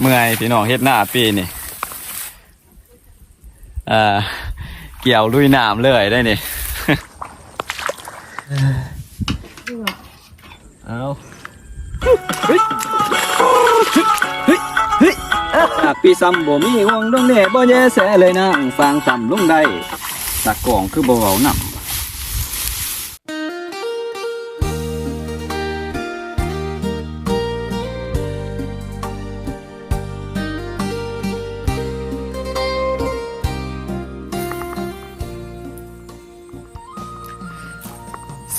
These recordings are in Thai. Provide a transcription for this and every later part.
เมื่อยพี่น้องเฮ็ดหน้าปีนี่เอ่อเกี่ยวลุยน้ำเลยได้นี่เอาหากปีซ้ำบ่มีห่วงดวงเน่บ่แย่แสเลยนางฟังต่ำลงได้ตะกองคือบ่เว้านำ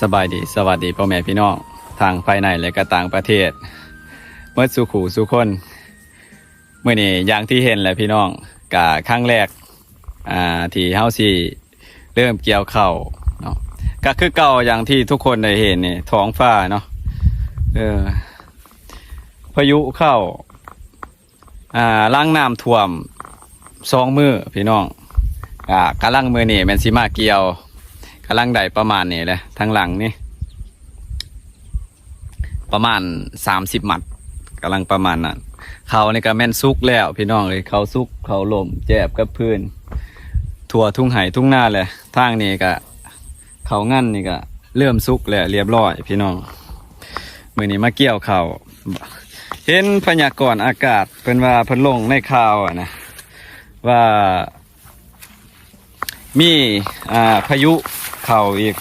สบายดีสวัสดีพ่อแม่พี่น้องทางภายในและก็ต่างประเทศเมื่อสุขูสุคนเมื่อนี้อย่างที่เห็นแหละพี่น้องกะครั้งแรกอ่าที่เฮาสิเริ่มเกี่ยวเข้าเนาะก็คือเก่าอย่างที่ทุกคนได้เห็นนี่ท้องฟ้าเนาะเออพายุเข้าอ่าล้างน้ำท่วมสองมือพี่น้องอ่ากำลังมือนี่แมนสิมาเกี่ยวำลังได้ประมาณนี้เลยทางหลังนี่ ประมาณสามสิบมัดกำลังประมาณนั้นเขานี่ก็แม่นซุกแล้ว พี่น้องเลยเขาซุกเขาลมแจบกับพื้นทั่วทุ่งไห่ทุ่งหน้าเลยทางนี้ก็เขางั้นนี่ก็เริ่มซุกแล้วเรียบร้อย พี่น้องมือนี้มาเกี่ยวเขาเห็นพยากรณ์อากาศเป็นว่าพิ่นลงในข่าวนะว่ามีอ่าพายุ ข่าอีก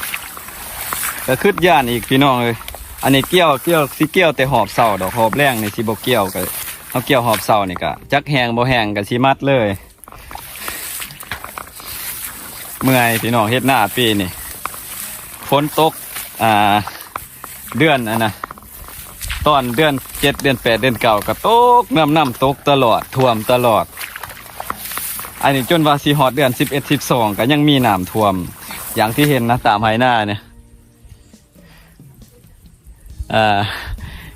ก็ขึ้นย่านอีกพี่น้องเลยอันนี้เกี่ยวเกี่ยวสิเกี่ยวแต่หอบเสาดอกหอบแรงนี่สิบเกี่ยวก็เอาเกี่ยวหอบเสานี่ก็จักแหงบ่แหงก็สิมัดเลย เมื่อยพี่น้องเฮ็ดหน้าปีนี่ฝนตกอ่าเดือนอันนะตอนเดือนเจ็ดเดือนแปดเดือนเก่าก็ตกน้ำน้ำตกตลอดท่วมตลอด อันนี้จนว่าสีฮอดเดือนสิบเอ็ดสิบสองก็ยังมีน้ำท่วม อย่างที่เห็นนะตามไหหน้าเนี่ย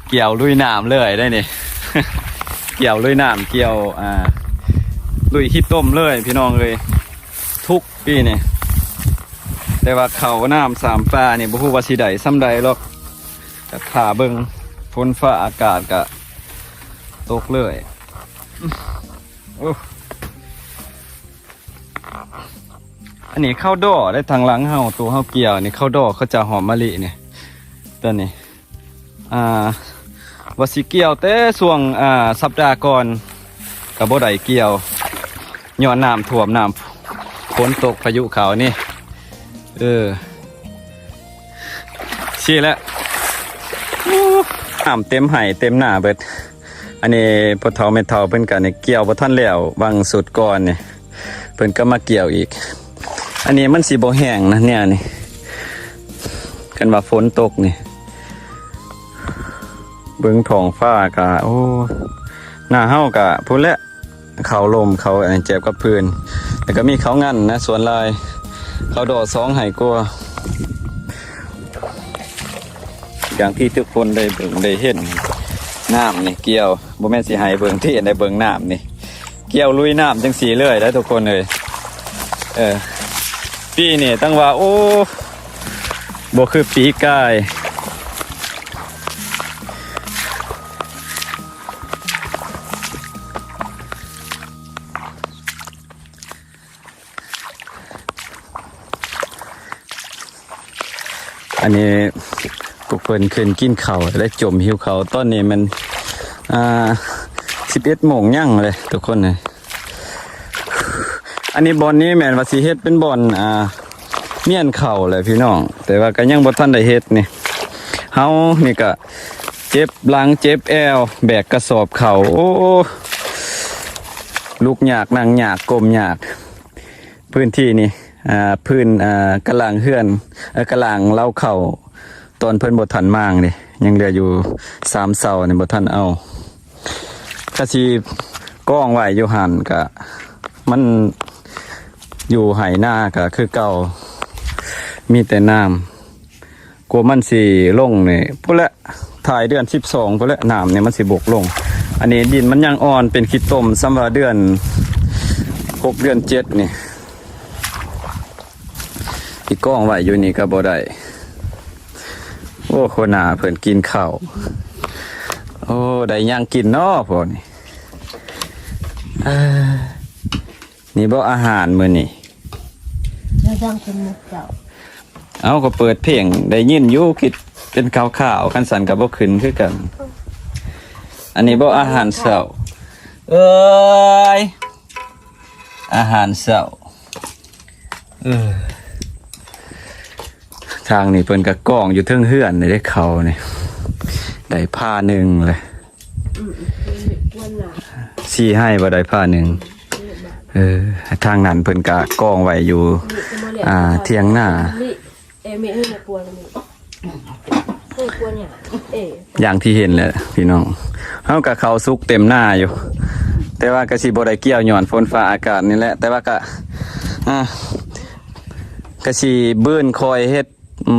เกี่ยวลุยน้ำเลยได้นี่ เกี่ยวลุยน้ำเกี่ยวลุยขี้ต้มเลยพี่น้องเลย ทุกปีเนี่ยแต่ว่าเขาน้ำสามปลาเนี่บ่ฮู้ว่าสิใดซ้ำใดหรอกแต่ขาเบิงฝนฟ้าอากาศก็ตกเลยโอ้ อันนี้ข้าวดอได้ทางหลังเฮาตัวเฮาเกี่ยวนี่ข้าวดอเขาจะหอมมะลิเนี่ยตัวนี้อ่าวสิเกี่ยวแต่ช่วงอ่าสัปดาห์ก่อนกับบ่ได้เกี่ยวย้อนน้ำท่วมน้ำฝนตกพายุเขานี่เออชี้แล้วน้ำเต็มไห่เต็มหน้าเบิด อันนี้พอเทาเม็ดเทาเพิ่นกันนี่เกี่ยวบ่ทันแล้วบางสุดก่อนนี่ยเพิ่นก็มาเกี่ยวอีก อันนี้มันสีบแห้งนะเนี่ยนี่กันว่าฝนตกนี่เบิ้องทองฟ้ากะโอ้หน้าเฮากะพุ่นและเขาลมเขาอันเจ็บกับพื้นแล้วก็มีเขางันนะสวนลายเขาดอสองไห้กลัว อย่างที่ทุกคนได้เบิ่งได้เห็นน้ำนี่เกี่ยวบ่แม่นสิให้เบิ่งที่เห็นได้เบิ่งน้ำนี่ เกี่ยวลุยน้ำจังสีเลยได้ทุกคนเลยเออ ปีนี่ตั้งว่า โอ้บ่คือปีกาย อันนี้กุเปินขึ้นกินเขาและจมหิวเขาตอนนี้มัน อ่าสิบเอ็ดโมงยั่งเลย ทุกคนเลย อันนี้บอลนี้แมนว่าสีเฮ็ดเป็นบอลอ่าเมียนเข่าเลยพี่น้อง แต่ว่าก็ยังบ่ทันได้เฮ็ดนี่เฮานี่ก็เจ็บหลังเจ็บแอวแบกกระสอบเข่าโอ้ลูกหยากนั่งหยากกลมหยากพื้นที่นี่อ่าพื้นอ่ากระลางเฮือนอกระลางเล่าเข่าตอนเพิ่นบ่ทันมางนี่ยังเหลืออยู่สามเสานี่บ่ทันเอาก็สิก้องไว้อยู่หันก็มัน อยู่ไหหน้าก็คือเก่ามีแต่น้ำกลัวมันสีลงเนี่ยพวกละถ่ายเดือนสิบสองพวกละน้ำเนี่ยมันสีบกลง อันนี้ดินมันยังอ่อนเป็นขี้ต้มสำหรับเดือนหกเดือนเจ็ดนี่อีกกล้องไว้อยู่นี่ก็บ่ได้โอ้คนหนาเพิ่นกินข้าวโอ้ได้ย่างกินเนาะพวกนี้ นี่บ่อาหารมื้อนี่แล้วจังเป็นมุกเจ้าเอาก็เปิดเพลงได้ยินอยู่คิดเป็นข่าวๆคันสันก็บ่ขึ้นคือกัน อันนี้บ่อาหารเช้าเอ้ยอาหารเช้าเออทางนี้เพิ่นก็กล้องอยู่เทิงเฮือนนี่ได้เขานี่ได้ผ้าหนึ่งเลยวันหนาชี้ให้บ่ได้ผ้าหนึ่ง เออทางนั้นเพิ่นก็กองไว้อยู่ อ่า เทียงหน้าเอเมย์ไม่กลัวเลยไม่กลัวเนี่อย่างที่เห็นแหละพี่น้องเฮากับเขาวสุกเต็มหน้าอยู่ แต่ว่าก็สิบ่ได้เกี่ยวหย่อนฝนฟ้าอากาศนี่แหละ แต่ว่าก็อ่าก็สิเบิ้นคอยเฮ็ด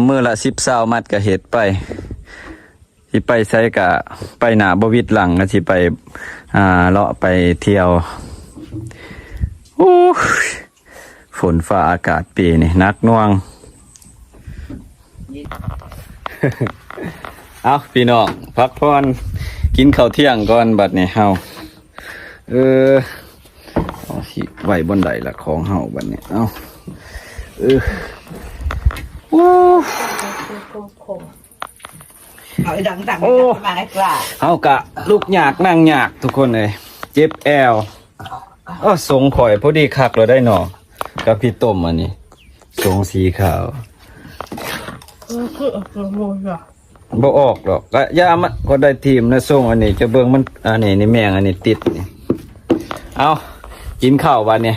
มื้อละ10 20มัดก็เฮ็ดไปสิไปไสก็ไปหน้าบ่วิดหลังก็สิไป อ่าเลาะไปเที่ยว โอ้ยฝนฟ้าอากาศปีนี่หนักหน่วง เอาพี่น้องพักผ่อนกินข้าวเที่ยงก่อนบัดนี้เฮาเออเอาสิไหวบนใดละของเฮาบัดนี้เอาเออโอ้คมคมเอาไอ้ดังดังโอ้มาให้กล้าเฮากะลูกหยากนั่งหยากทุกคนเลยเจ็บแอวเออทรงข่อยพอดีคักเราได้หนอกับพี่ต้มอันนี้ทรงสีขาวคือคือคือโมยอะบ่ออกหรอกก็ย่ามันก็ได้ทีมนะส่งอันนี้ จะเบิ่งมันอันนี้นี่แมงอันนี้ติดนี่เอากินข้าววันนี้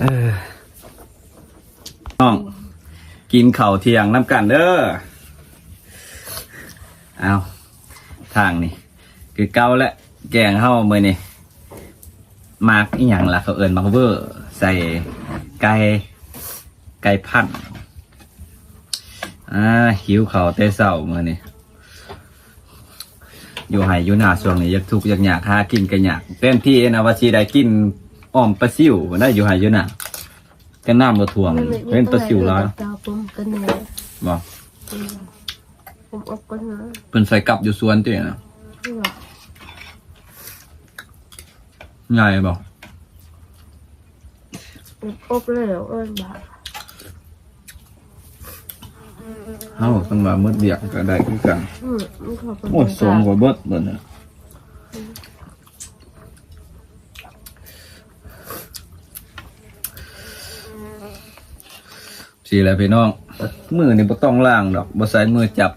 เออน้อง กินข้าวเที่ยงน้ำกันเด้อเอาทางนี่คือเก่าและแกงเฮามื้อนี้ มากอีหยังล่ะเขาเอิ้นมักเวอร์ใส่ไก่ไก่พันธุ์อ่าหิวเขาวแต่เศร้ามื่อนี่อยู่ไห้อยู่หน้าช่วงนี้อยากทุกข์อยากอยากหากินกันอยากเต้นที่นะว่าชีได้กินอ้อมปลาซิวได้อยู่ไห้อยู่หน้าก็น้ำบ่ท่วมเป็นปลาซิวแล้วเจ้าผมกันเนี่ยบ่ผมอบกันนะเพิ่นใส่กลับอยู่สวนตินะเพื่อ ใหญ่บ่อบเลยเอิ้นบาเฮาเพิ่นว่ามืดเดียกก็ได้คือกันอืมมันขอเป็นโอ้ยสมกว่าเบิดเบิดน่ะสิแหละพี่น้อง มือนี่บ่ต้องล้างดอกบ่ใส่มือจับ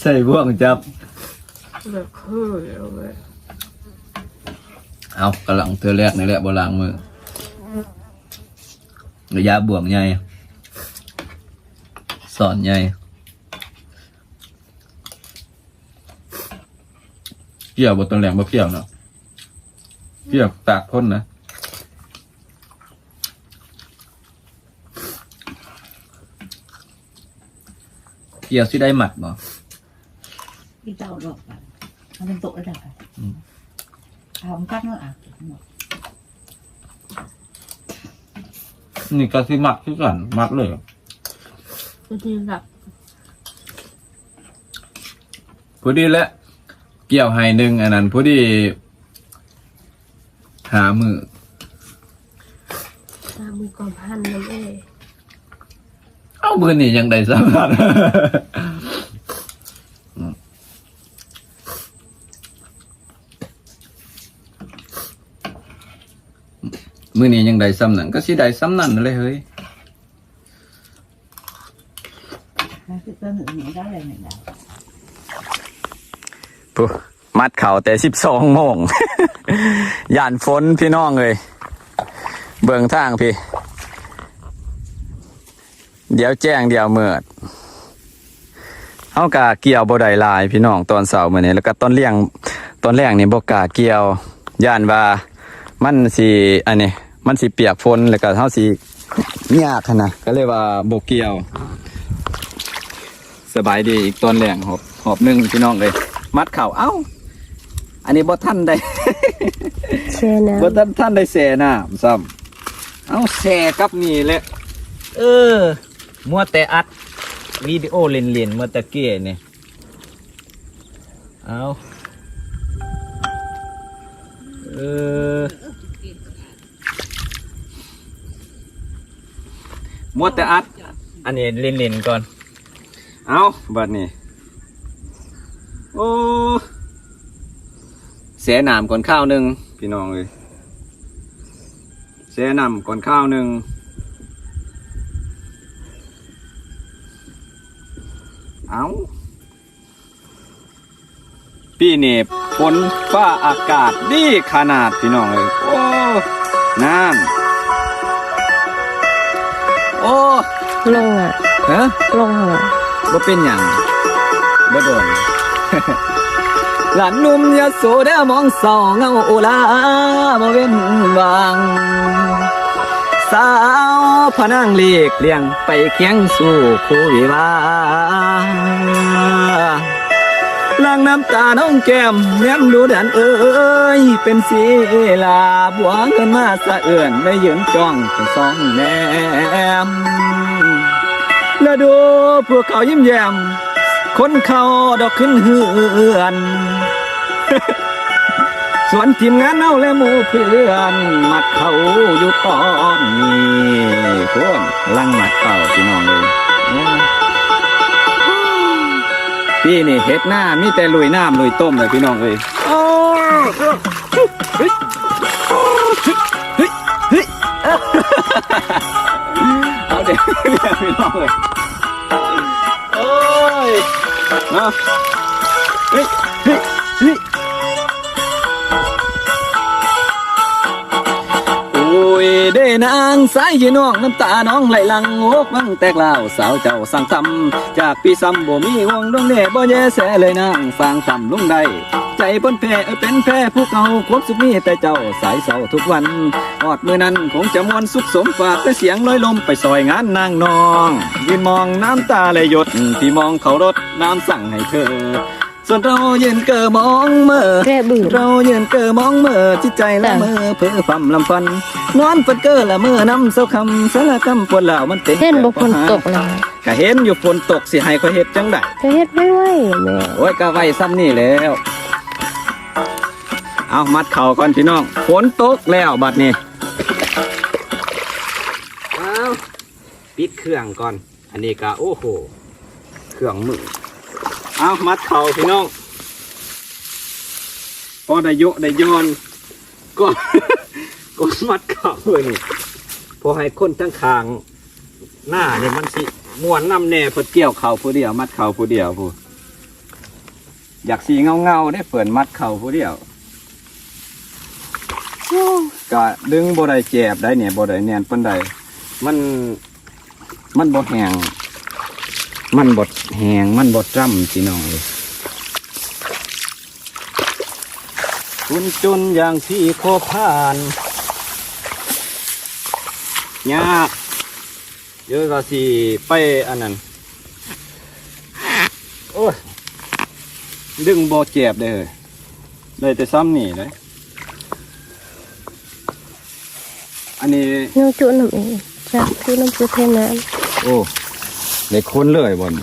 ใส่บ่วงจับ แบบคือเลย เอากำลังเธอแรกนี่แหละบ่ล้างมือระยะบ่วงใหญ่สอนใหญ่เกี่ยวบ่ต้นแหลงบ่เกี่ยวเนาะเกี่ยวตากพ้นนะเกี่ยวสิได้หมัดบ่พี่เจ้าดอกกันมันเป็นโต๊ะได้กั นเอามันกัดเนาะอะนี่ก็สิหมัดคือกันหมัดเลยบางทีแบบพอดีแหละ เกี่ยวให้หนึ่งอันนั้นพอดี หามือตามือกอมพันน้ำเอ๋เอามือนี่ยังได้สามา มือนี้ยังได้ซ้ำนั่นก็สิได้ซ้ำนั่นเลยเฮ้ยนะคือต้นหนึ่งได้อะไรหนึ่งได้ปุ๊มัดเข่าแต่สิบสองโมง ย่านฝนพี่น้องเลย เบิ่งทางพี่ เดี๋ยวแจ้งเดี๋ยวเมิดเฮากะเกี่ยวบ่ได้หลายพี่น้องตอนเสาร์มื้อนี้แล้วก็ตอนเลี้ยงตอนแรกนี่บ่กล้าเกี่ยวย่านว่ามันสิอันนี้ มันสิเปียกฝนแล้วก็เฮาสิยากหั้นนะก็เลยว่าบ่เกี่ยว สบายดีอีกตอนแรกหอบหอบหนึงพี่น้องเลย มัดเข่าเอ้า อันนี้บ่ทันได้เช่นะบ่ทันท่านได้แส่น้ำซ้ำเอาแส่กับนี่แหละ เออ มัวแต่อัดวิดีโอเล่นๆเมื่อตะเกียนี่เอาเออ มัวแต่อัด อันนี้เล่นๆก่อน เอาบัดนี้ โอ้เสียหนามก่อนข้าวหนึ่งพี่น้องเลยเสียหนามก่อนข้าวหนึ่งเอาพี่เนบฝนฟ้าอากาศดีขนาดพี่น้องเลยโอ้นั่น ลงอะฮะลงอะบ่เป็นหยังบ่โดนหลานหนุ่มยะโสได้มองสองเงาโอลาบ่เว้นวางสาวพะนางเลีกเลี้ยงไปเคียงสู่คู่วิวา ล้างน้ำตาน้องแก้มแย้มดูดันเอ้ย เป็นสีลาบัวเงินมาสะเอื่อนได้ยืนจ้องเป็นสองแนมแล้วดูพวกเขายิ้มแย้มคนเขาดอกขึ้นเหือนส่วนทีมงานเอาและหมู่เพื่อนมัดเขาอยู่ตอนนี้คนลังมัดเขาพี่น้องเลย พี่นี่เฮ็ดหน้ามีแต่ลุยน้ำลุยต้มเลยพี่น้องเลยโอ้เฮ้ยเฮ้ยเฮ้ยเอาเดี๋ยเรียกพี่น้องเลยโอ้ยมาเฮ้ยเยเด้นางสายยีน้องน้ำตาน้องไหลหลังโอกมังแตกลาวสาวเจ้าสั่งทำจากพี่ซ้ำบ่มีห่วงดวงเน่บ่แย่แสเลยนางสร้างทำลุงใดใจเพ้นแพ้เอ้ยเป็นแพ้ผู้เก่าความสุขมีแต่เจ้าสายเศร้าทุกวันอดมือนั้นคงจะมวนสุขสมฝากแต่เสียงลอยลมไปซอยงานนางนองยืนมองน้ำตาไหลหยดที่มองเขารถน้ำสั่งให้เธอส่วนเรายืนเกอมองเมื่อแกบื้อเรายืนเกอมองเมื่อจิตใจละเมื่อเพื่อความลำฟัน นอนฝันเกอละเมื่อนำเสาคำสารคำปวดเหล่ามันเป็นเห็นบ่ฝนตกเลยก็เห็นอยู่ฝนตกสิให้เขาเฮ็ดจังไดจะเฮ็ดไม่ไหวแม่โอ้ยก็ไว้ซ้ำนี่แล้ว เอามัดเข่าก่อนพี่น้องฝนตกแล้วบัดนี้เอาปิดเครื่องก่อน อันนี้ก็โอ้โหเครื่องมือเอามัดเข่าพี่น้องพอได้โยะได้ย้อนก็ ก็มัดเข่าเลยนี่พอให้คนทั้งคางหน้าเนี่ยมันสิม้วนน้ำแน่เพดเกี่ยวเข่าผู้เดียว มัดเข่าผู้เดียวผู้อยากสีเงาเงาได้เปิดมัดเข่าผู้เดียวก็ดึงบ่ได้แจบได้เนี่ยบ่ได้แน่นปานใดมันมันบ่แหงมันบดแหงมันบดจ้ำพี่น้องเลยคุณจนอย่างที่โคผ่าน ยากเยอะก็สิไปอันนั้นโอ้ยดึงโบเจ็บได้เลยเลยแต่ซ้ำนี่เลยอันนี้น้องจุน้ำเองจากคือน้ำจุเทน้โอ้เลยค้นเลยบอล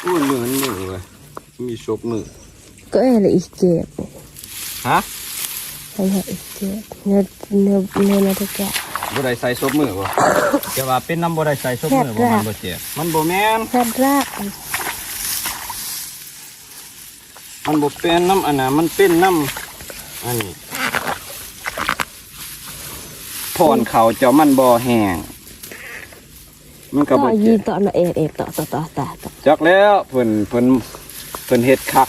โอ้เหมือนมือเลยมีชกมือำก็แอะไรอีกเจ็บฮะ อันนี้เจ็บเนื้อเนื้อเนื้อนาฬิกาบ่ได้ใส่ชกมือบ่จะว่าเป็นน้ำบ่ได้ใส่ชกมือบ่มันบ่เจ็บมันบ่แม่นแพทย์ละมันบ่เป็นน้ำอันน่ะมันเป็นน้ำอันนี้พอนเขาเจ้ามันบ่แห้งมันก็บ่ยืนต่อมาเอกเอกต่อต่อต่อต่อต่อจักแล้วเพิ่นเพิ่นเพิ่นเฮ็ดคัก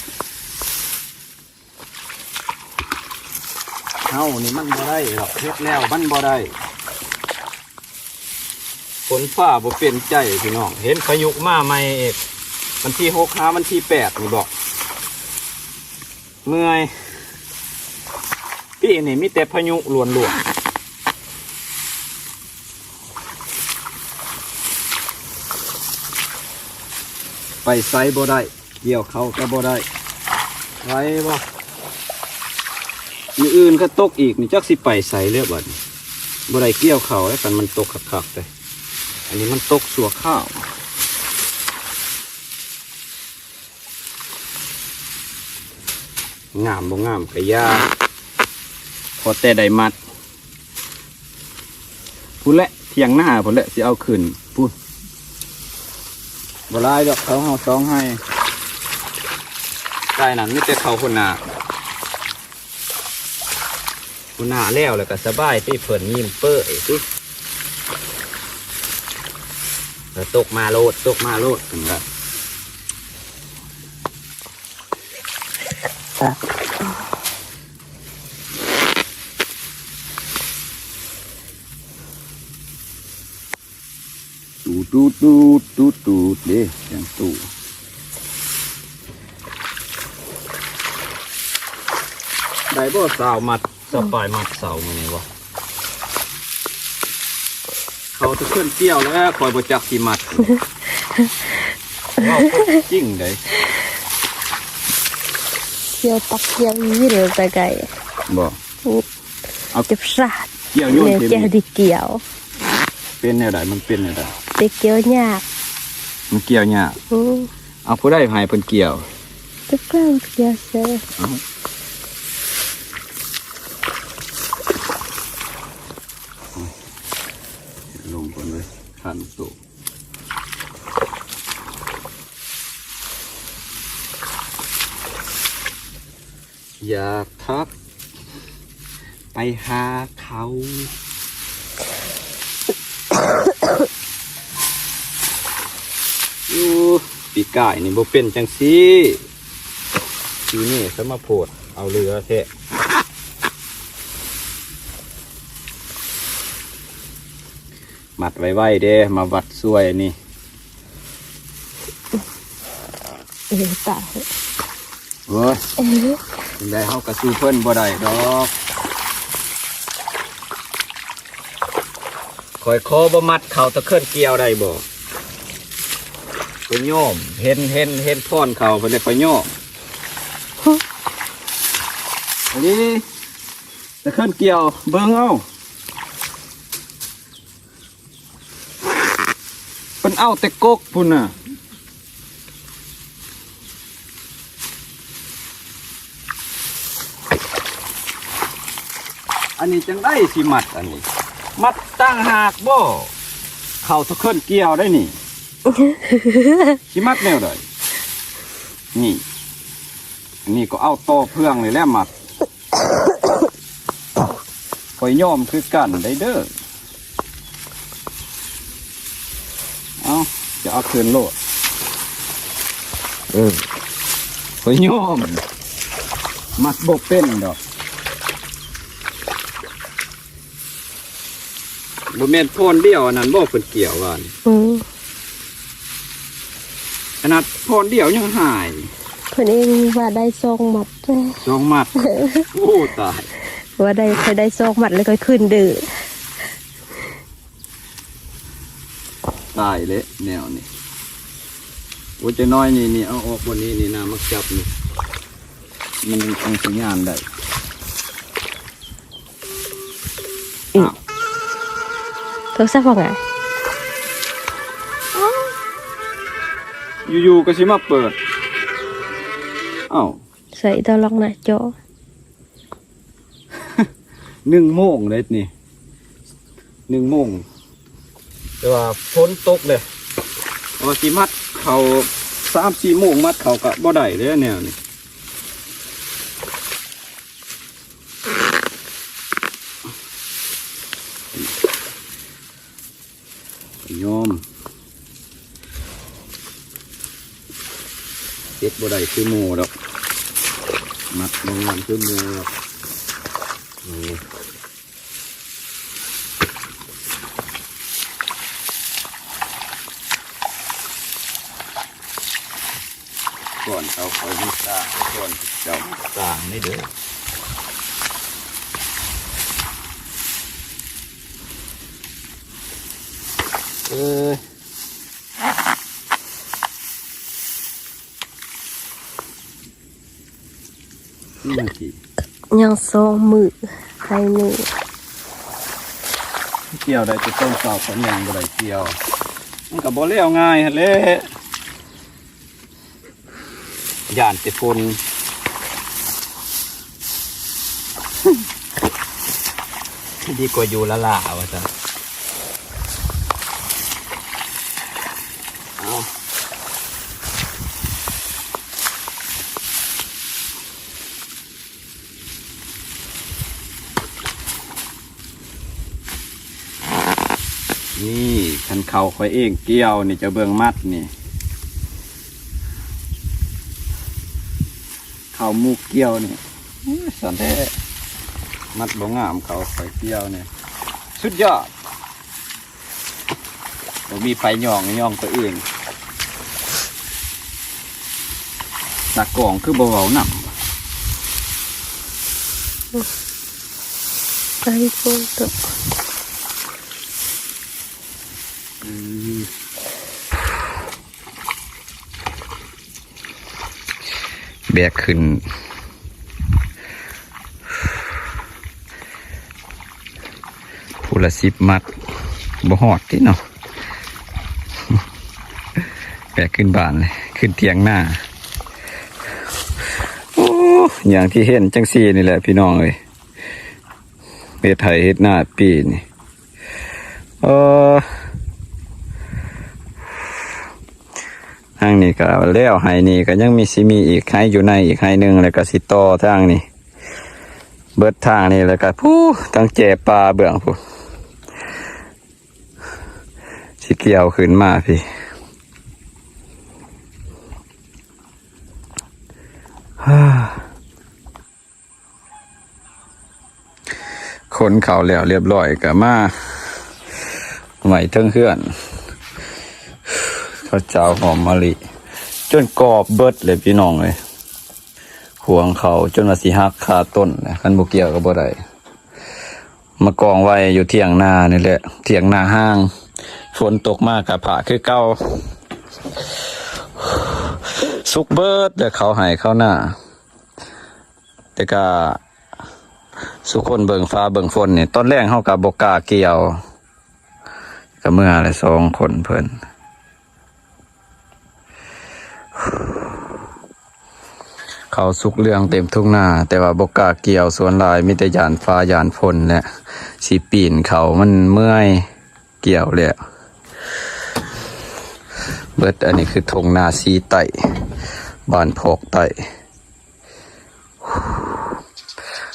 เฮานี่มันบ่ได้หรอกเฮ็ดแล้วมันบ่ได้ฝนฟ้าบ่เป็นใจพี่น้อง เห็นพายุมาใหม่เอกวันที่6หาวันที่8นี่บอก เมื่อยปีนี่มีแต่พายุลวนๆไปไซบ่ได้เกี่ยวเขาก็บ่ได้ไว้บ่ อื่นก็ตกอีกนี่จักสิไปใส่เรียบบัดบไดเกี่ยวเขาแล้วกันมันตกคักๆเลยอันนี้มันตกสัวข้าวงามบ่งามกะยาพอแต่ได้มัดพูดแหละเทียงหน้าพูดแหละสิเอาขึ้นพูดบ่หลายดอกเขาเฮาซองให้ใกล้นั้นมีแต่เขาคนหนา คนหน้าแล้วแล้วก็สบายที่เพิ่นยิ้มเป้ยติแล้วตกมาโลดตกมาโลดเห็นบ่ตูดตูดตูดตูดตูดเด้ยังตูได้บ่สาวมัด สปายมัดเสามือนี่บ่เขาจะขึ้นเกี่ยวแล้วคอยบ่จักสิมัดว่าจริงได้เกี่ยวตักเกี่ยวยี่เร็วไปไกลบ่เจ็บสาดเกี่ยวโยนเนี่ยเต็มเกี่ยวดิเกี่ยว เป็นแนวใดมันเป็นแนวใดแต่เกี่ยวยาก มันเกี่ยวยากอืมเอาผู้ได้ให้เพิ่นเกี่ยวทุกครั้งเกี่ยวเสร็จ ลงคนเลยขันสูง อยากทัก ไปหาเขา อยู่ปีกายนี่บ่เป็นจังซี่ทีนี่สมาโพดเอาเรือเทะมัดไว้ไว้เด้ มาวัดสวยนี่เออตายเว้ยถึง ได้เฮากระสู้เพิ่นบ่ได้ดอกคอยคอบ่มัดเขาตะเคลื่อนเกี่ยวได้บ่ไปโยม เห็นเห็นเห็นพ่อนเขาไปเลยไปโยมอันนี้ตะเคลื่อนเกี่ยว เบิ่งเอาเป็นเอาแต่กกพุ่นน่ะ นนี้จังได้สิมัดอันนี้ มัดตั้งหากบ่เขาตะเคลื่อนเกี่ยวได้นี่สิมัดแนวใดนี่อันนี้ก็เอาโตอเพื่องเลยแหล้วมัดคอยย่อมคือกันได้เด้อเอาจะเอาคืนโลดเออคอยย่อมมัดบกเป็นดอก บ่แม่นพรเดียวอันนั้นบ่เพิ่นเกี่ยวว่านี่อืมขนาดพรเดียวยังหายคนเองว่าได้ซองหมัดสองมัดโอ้ตายว่าได้ใครได้ซองหมัดแล้วก็ขึ้นดื้อตายเละแนวนี้โอ้จะน้อยนี่นี่เอาออกวันนี้นี่นะมักจับนี่มันคงสัญญาณได้อ้าว โทรศัพท์ว่าไงอยู่ๆก็สิมาเปิดเอ้าใส่ตาล็อกหน้าจอหนึ่งโมงเลยนี่หนึ่งโมงแต่ว่าฝนตกเลยว่าสิมัดเขาสามสี่โมงมัดเขากะบ่ได้เลยแนวนี้ยอมเจ็ด บ่ได้คือโมดอกมัดลงมันคือโมดอกนี่ก่อนเขาเขาไม่สร้าก่อนเจ้าสร้างนี่เด้อเออ ยังสองมือให้หนูเกี่ยวได้จะต้องสาวสนยังณอะไรเกี่ยว มันกับบอเลี้ยง่ายฮะเล่ย่านเจ็ดคนดีกว่าอยู่ละล่าวะจ๊ะ เขาคอยเองเกี่ยวนี่จะเบิ่งมัดนี่เขามุกเกี่ยวนี่สันแท้มัดบ่งามเขาคอยเกี่ยวนี่สุดยอดบ่มีไฟย่องย่องตัวเองตากล่องคือบ่เว้านํไอโฟนตั แบกขึ้น ผู้ละสิบมัดบ่หอดที่เนาะแบกขึ้นบ้านเลยขึ้นเตียงหน้าอย่างที่เห็นจังซี่นี่แหละพี่น้องเอ้ยเฮ็ดไทยเฮ็ดหน้าปีนี่เออ ทางนี้ก็แล้วไห้นี่ก็ยังมีสิมีอีกไห้อยู่ในอีกไห้หนึ่งแล้วก็สิต่อทางนี้ เบิดทางนี่แล้วก็ผู้ตั้งแจปลาเบื้องผู้สิเกี่ยวขึ้นมาพี่คนเขาแล้วเรียบร้อยก็มาไหวเทิงเฮือน ข้าวเจ้าหอมมะลิจนกรอบเบิดเลยพี่น้องเลยห่วงเขาจนว่าสิหักคาต้นนะคันบุเกี่ยวกับบ่ได้มากองไว้อยู่เทียงนานี่แหละเทียงนาห้างฝนตกมากกับผ่าคือเก้าสุกเบิดแต่เขาหายเข้าหน้า แต่ก็สุคนเบิงฟ้าเบิงฝนนี่ตอนแรกเฮากับบกล้าเกี่ยวก็เมื่ออะไรสองคนเพิ่น เขาสุกเรื่องเต็มทุ่งนาแต่ว่าบกล้าเกี่ยวสวนลายมิแต่ยานฟ้ายานฝนแหละสีปีนเขามันเมื่อยเกี่ยวเลยเบิดอันนี้คือทงนาซีไตบ้านพอกไต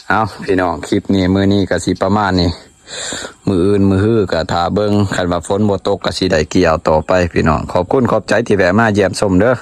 เอาพี่น้องคลิปนี้มือนี้ก็สิประมาณนี้มืออื่นมือฮื้อก็ถาเบิงคันว่าฝนบ่ตกก็สิไดเกี่ยวต่อไป พี่น้องขอบคุณขอบใจที่แวะมาเยี่ยมชมเด้อ